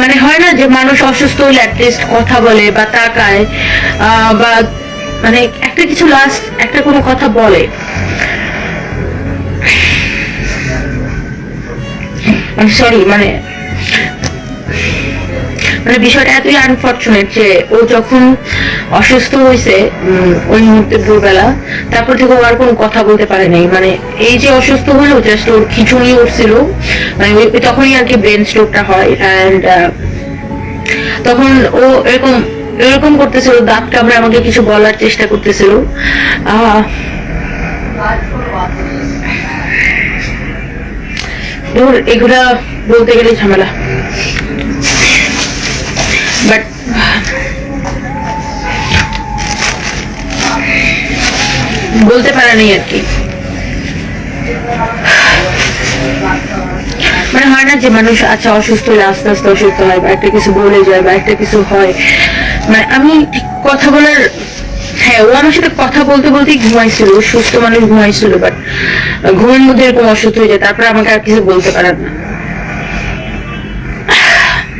মানে হয় না যে মানুষ অসুস্থ হলে অ্যাটলিস্ট কথা বলে বা তাকায় বা মানে একটা কিছু লাস্ট একটা কোনো কথা বলে। সরি মানে মানে বিষয়টা এতই আনফর্চুনেট যে ও যখন অসুস্থ হয়েছে ওই মুহূর্তে ভোরবেলা, তারপর থেকে ও আর কোনো কথা বলতে পারেনি মানে এই যে অসুস্থ হলো জাস্ট ওর খিচুড়ি উঠছিল মানে তখনই আর কি ব্রেন স্ট্রোকটা হয় অ্যান্ড তখন ও এরকম এরকম করতেছিল, দাঁত কামড়ে আমাকে কিছু বলার চেষ্টা করতেছিল। এগুলা বলতে গেলে ঝামেলা। বাট বলতে পারে নাই আর কি। মানে হয় না যে মানুষ আচ্ছা অসুস্থ হলে আস্তে আস্তে অসুস্থ হয়, বা একটা কিছু বলে যায়, বা একটা কিছু হয়। মানে আমি কথা বলার হ্যাঁ ও আমার সাথে কথা বলতে বলতেই ঘুমাইছিল সুস্থ মানুষ ঘুমাইছিল বাট ঘুমের মধ্যে এরকম অসুস্থ হয়ে যায়, তারপরে আমাকে আর কিছু বলতে পারে না।